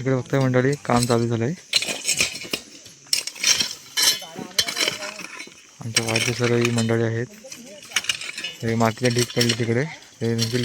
इकडे बघताय मंडळी काम चालू झालंय. आमच्या वाढचे सर्व ही मंडळी आहेत. हे मातीचे ढीक पडले तिकडे. ते त्यांची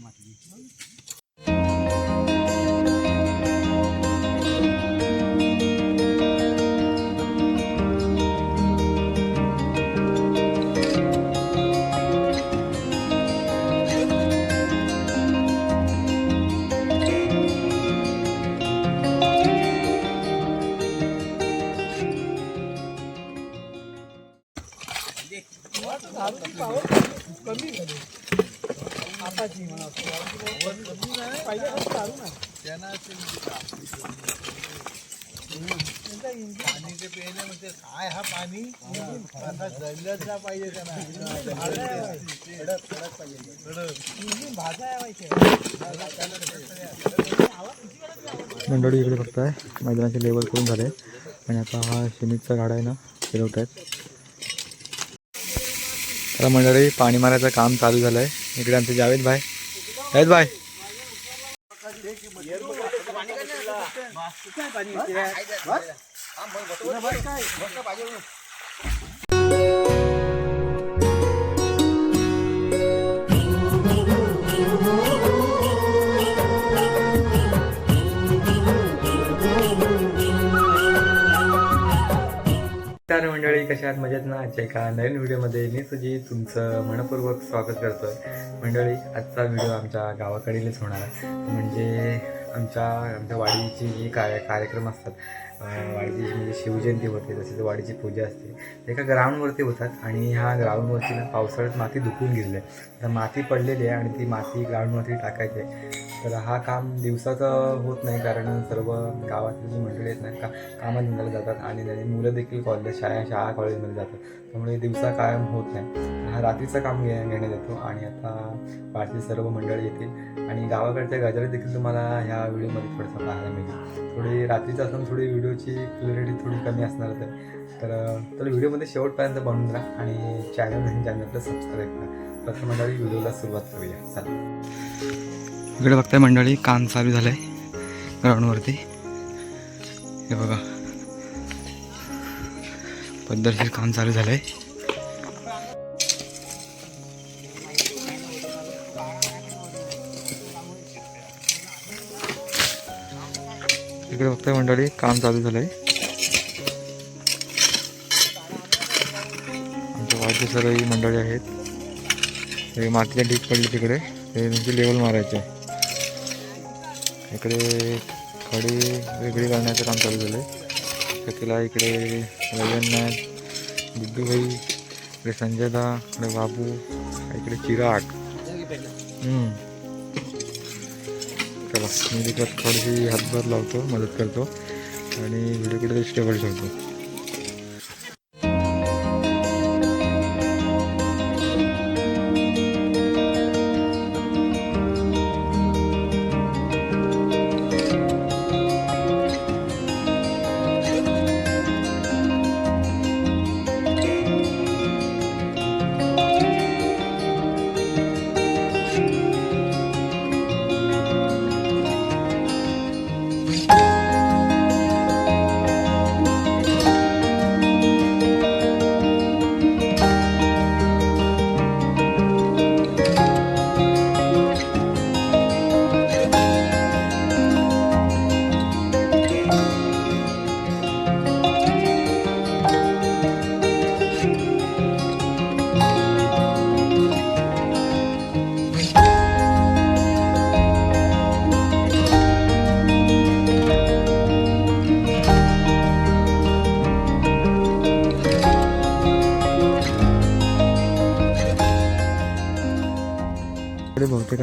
माती. हा पाणी जळलंच पाहिजे मंडळी इकडे बघताय मैदानाचे लेवल करून झाले. आणि आता हा शिमितचा गाडा आहे ना फिरवत आहेत तर मंडळी पाणी मारायचं काम चालू झालं आहे इकडे आमचे जावेद भाई. जावेद भाई. तर मंडळी कशा आहात? मजेत ना? आजच्या एका नवीन व्हिडिओमध्ये मी सुजी तुमचं मनपूर्वक स्वागत करतोय. मंडळी आजचा व्हिडिओ आमच्या गावाकडीलच होणार आहे. म्हणजे आमच्या आमच्या वाडीचे जे काय कार्यक्रम असतात वाडीची म्हणजे शिवजयंती होते तसेच वाडीची पूजा असते एका ग्राउंडवरती होतात आणि ह्या ग्राउंडवरती ना पावसाळ्यात माती धुकून गेलेली आहे. तर माती पडलेली आहे आणि ती माती ग्राउंडवरती टाकायची आहे. तर हा काम दिवसाचं होत नाही कारण सर्व गावातली जी मंडळी आहेत ना का कामाधंद्याला जातात आणि त्यांनी मुलं देखील कॉलेज शाळा शाळा कॉलेजमध्ये जातात. त्यामुळे दिवसा कायम होत नाही. हा रात्रीचं काम घे घेण्यात येतो आणि आता बाकी सर्व मंडळी येतील. आणि गावाकडच्या गजरे देखील तुम्हाला ह्या व्हिडिओमध्ये थोडंसं पाहायला मिळेल. थोडी रात्रीचं असताना थोडी व्हिडिओची क्लॅरिटी थोडी कमी असणार तर तर व्हिडिओमध्ये शेवटपर्यंत बनून राहा आणि चॅनल आणि चॅनलला सबस्क्राईब करा. तर मंडळी व्हिडिओला सुरुवात करूया. चालेल इकडे बघताय मंडळी काम चालू झालं आहे ग्राउंडवरती हे बघा. पद्धतशीर काम चालू झालं आहे इकडे बघताय मंडळी काम चालू झालंय. आमच्या वाढचे सर्व ही मंडळी आहेत. हे मातीच्या ढीक पडले तिकडे. ते त्यांची लेवल मारायचे. इकडे खडी वेगळी करण्याचं काम चालू झालं आहे तिला इकडे रजन गुड्डूभाई इकडे संजय दा इकडे बाबू इकडे चिराग हम्म. चला मी तिकडे थोडीशी हातभार लावतो मदत करतो आणि व्हिडिओ कुठे स्टेबल ठेवतो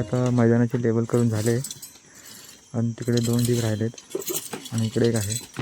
आता मैदानाचे लेवल करून झाले. आणि तिकडे दोन ढीग राहिलेत. आणि इकडे एक आहे.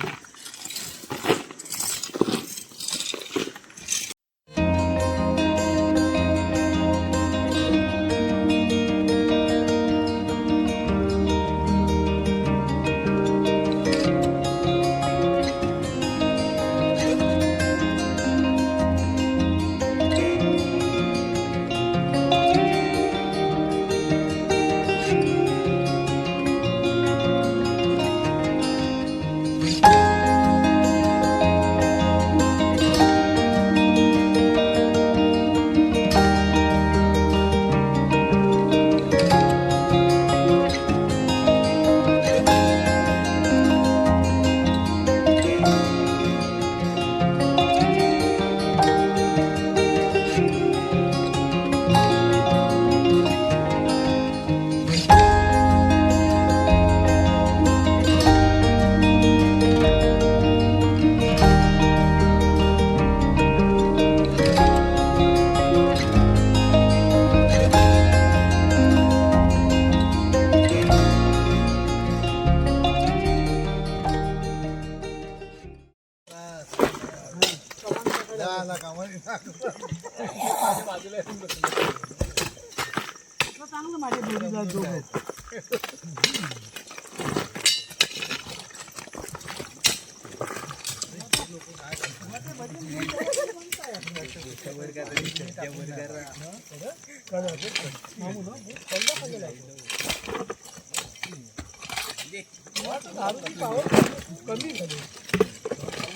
कमी झाले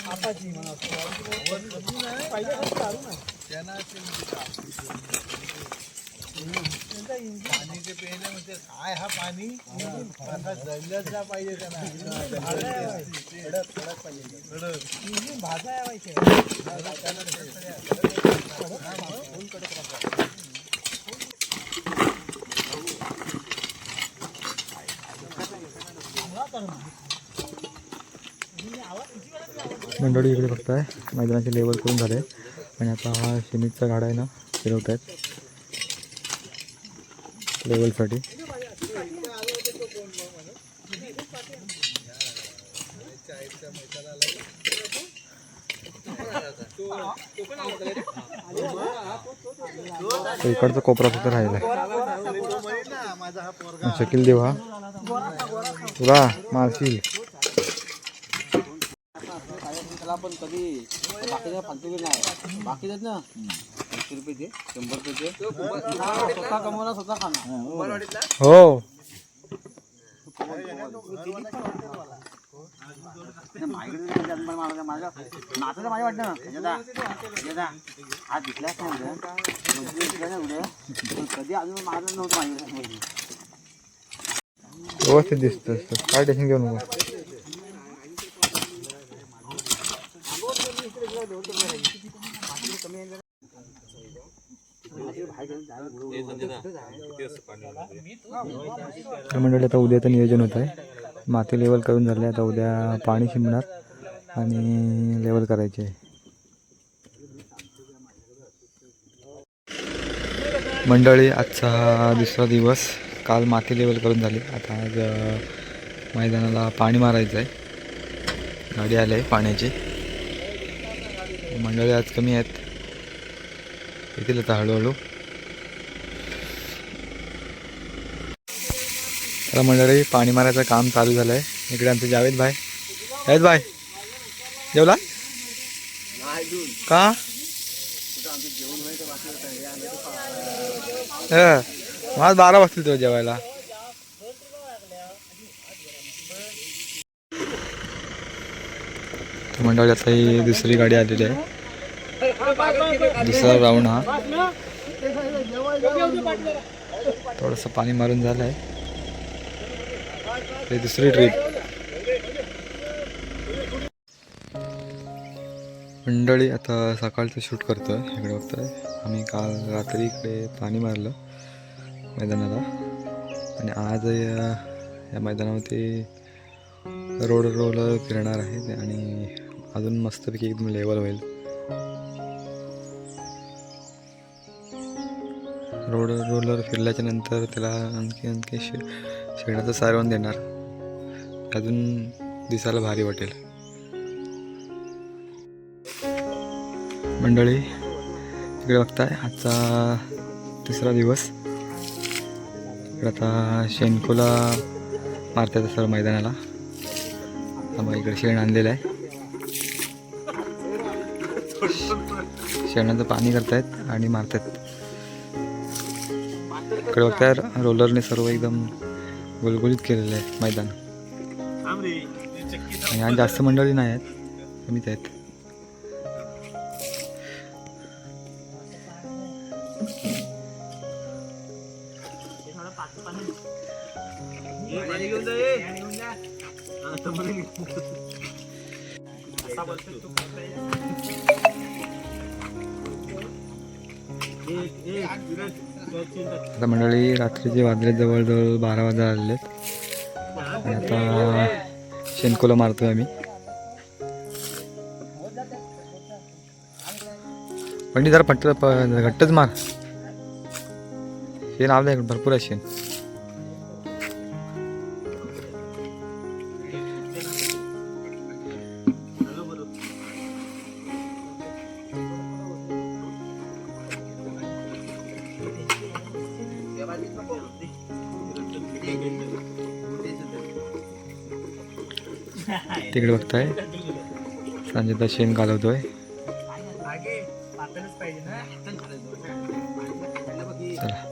आताची म्हणा. पहिल्यासारखं चालू नाही. म्हणजे काय हा पाणी? पाहिजे त्यांना इंजिन भाजा यावायचे मंडळी इकडे बघताय मैदानाचे लेवल करून झाले. आणि आता हा सिमेंटचा गाडा आहे ना फिरवत आहेत लेवलसाठी इकडचा कोपरा फक्त राहिला शकील देव हा. तुला मारशील. त्याला पण कधी बाकीच्या फालतू नाही. बाकीच्यात ना? ऐंशी रुपये दे शंभर रुपये दे. स्वतः कमवला स्वतः खाणार. हो माझ्या नातं माझ्या वाटतं ना आज दिसलाच नाही कधी अजून मारलं नव्हतं माझ्या व्यवस्थित दिसतं काय टेन्शन घेऊ नको तर मंडळी आता उद्याचं नियोजन होत आहे माती लेवल करून झाले आता उद्या पाणी शिंपणार आणि लेवल करायचे आहे. मंडळी आजचा हा दुसरा दिवस. काल माती लेवल करून झाली. आता आज मैदानाला पाणी मारायचं आहे गाडी आली आहे पाण्याची. मंडळी आज कमी आहेत. येतील आता हळूहळू. तर मंडळी पाणी मारायचं काम चालू झालं आहे इकडे आमचे जावेद भाई. जावेद भाई जेवला? का? माझ आज बारा वाजतील तुला जेवायला. मंडळी आता ही दुसरी गाडी आलेली आहे. दुसरा राऊंड हा. थोडंसं पाणी मारून झालं आहे ते दुसरी ट्रीप मंडळी आता सकाळचं शूट करतोय. इकडे बघतोय. आम्ही काल रात्री इकडे पाणी मारलं मैदानाला. आणि आज या या मैदानावरती रोड रोलर फिरणार आहे आणि अजून मस्तपैकी एकदम लेवल होईल. रोड रोलर फिरल्याच्या नंतर त्याला आणखी आणखी शेणाचं सारवण देणार. अजून दिसायला भारी वाटेल. मंडळी इकडे बघताय आजचा तिसरा दिवस. इकडे आता शेणकोला मारतात सर मैदानाला. आम्हाला इकडे शेण आणलेलं आहे. शेणाचं पाणी करतायत आणि मारतायत. इकडे बघताय रोलरने सर्व एकदम गुलगुलीत केलेलं आहे मैदान. आणि आज जास्त मंडळी नाही आहेत कमीच आहेत. आता मंडळी रात्रीचे वाजले जवळजवळ बारा वाजा आलेले आहेत. आणि आता शेणकोला मारतो आम्ही. पण जरा पट्ट प- घट्टच मार. शेण आवलं आहे भरपूर आहे शेण. तिकडे बघताय. संजयदा शेण घालवतोय. चला.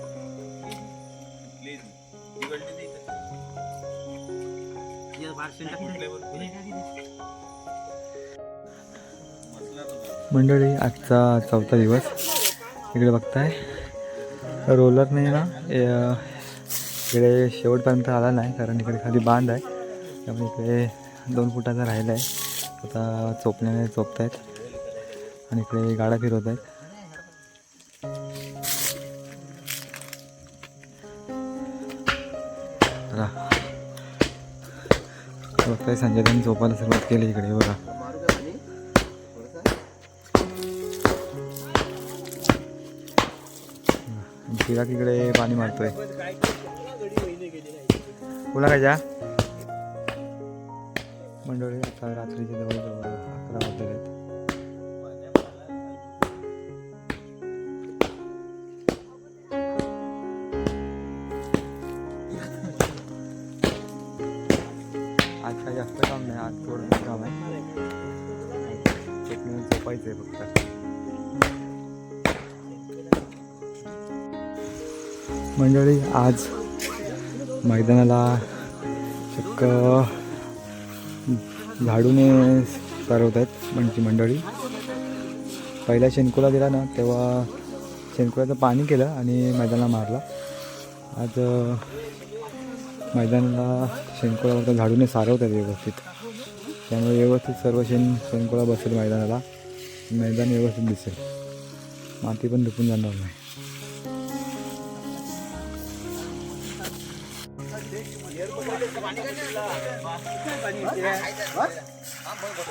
मंडळी आजचा चौथा दिवस. इकडे बघताय. रोलर नाही ना इकडे शेवटपर्यंत आला नाही कारण इकडे खाली बांध आहे. त्यामुळे इकडे दोन फुटाचा राहिला आहे. आता चोपण्याने चोपत आहेत आणि इकडे गाड्या फिरवत आहेत बघताय संजय त्यांनी झोपायला सुरुवात केली इकडे बघा. चिराग इकडे पाणी मारतोय. बोला काय जा मंडळी आता रात्रीचे जवळ जवळ अकरा वाजले आहेत. आज काही जास्त काम नाही आज थोडं काम आहे. चटणी झोपायचं आहे फक्त. मंडळी आज मैदानाला चक्क झाडूने सरवत आहेत म्हणजे मंडळी. पहिला शेणकुला दिला ना तेव्हा शेणकुलाचं पाणी केलं आणि मैदानाला मारला. आज मैदानाला शेणकुलावर झाडूने सारवत आहेत व्यवस्थित. त्यामुळे व्यवस्थित सर्व शेण शेणकुला बसेल मैदानाला. मैदान व्यवस्थित दिसेल. माती पण दुपून जाणार नाही. नको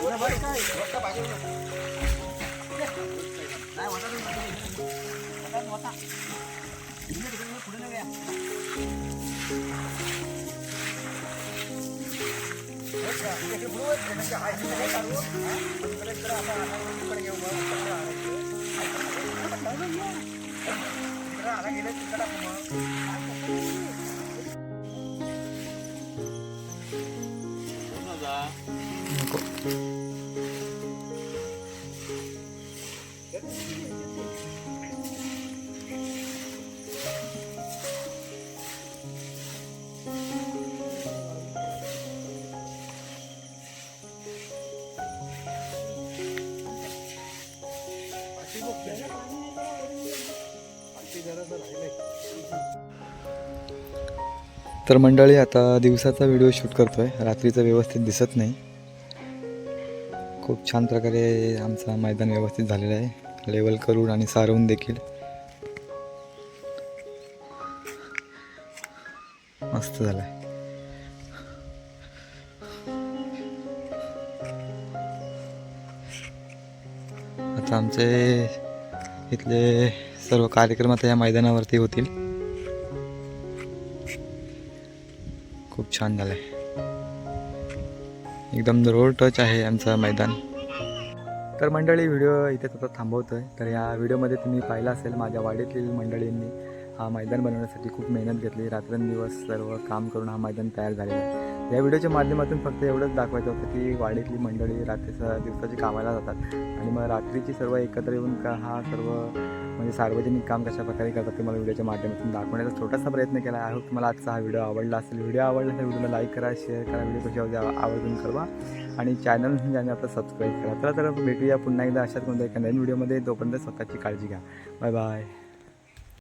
तर मंडळी आता दिवसाचा व्हिडिओ शूट करतो आहे रात्रीचं व्यवस्थित दिसत नाही. खूप छान प्रकारे आमचा मैदान व्यवस्थित झालेला आहे. लेवल करून आणि सारवून देखील. मस्त झालं आहे आता आमचे इथले सर्व कार्यक्रम आता या मैदानावरती होतील. छान झालं आहे एकदम रोड टच आहे आमचं मैदान. तर मंडळी व्हिडिओ इथे आता थांबवतो आहे तर या व्हिडिओमध्ये तुम्ही पाहिलं असेल माझ्या वाडीतील मंडळींनी हा मैदान बनवण्यासाठी खूप मेहनत घेतली. रात्रंदिवस सर्व काम करून हा मैदान तयार झालेला आहे. या व्हिडिओच्या माध्यमातून फक्त एवढंच दाखवायचं होतं की वाडीतली मंडळी रात्रीच्या दिवसाची कामाला जातात. आणि मग रात्रीची सर्व एकत्र येऊन का हा सर्व म्हणजे सार्वजनिक काम कशा प्रकारे करतात ते मला व्हिडिओच्या माध्यमातून दाखवण्याचा छोटासा प्रयत्न केला आहे. होप तुम्हाला आजचा हा व्हिडिओ आवडला असेल व्हिडिओ आवडला तर व्हिडिओला लाईक करा शेअर करा व्हिडिओ कशी आवर्जून करवा आणि चॅनल ज्याने म्हणजे आता सबस्क्राईब करा. तर भेटूया पुन्हा एकदा अशाच कोणत्या एका नवीन व्हिडिओमध्ये. तोपर्यंत स्वतःची काळजी घ्या. Bye bye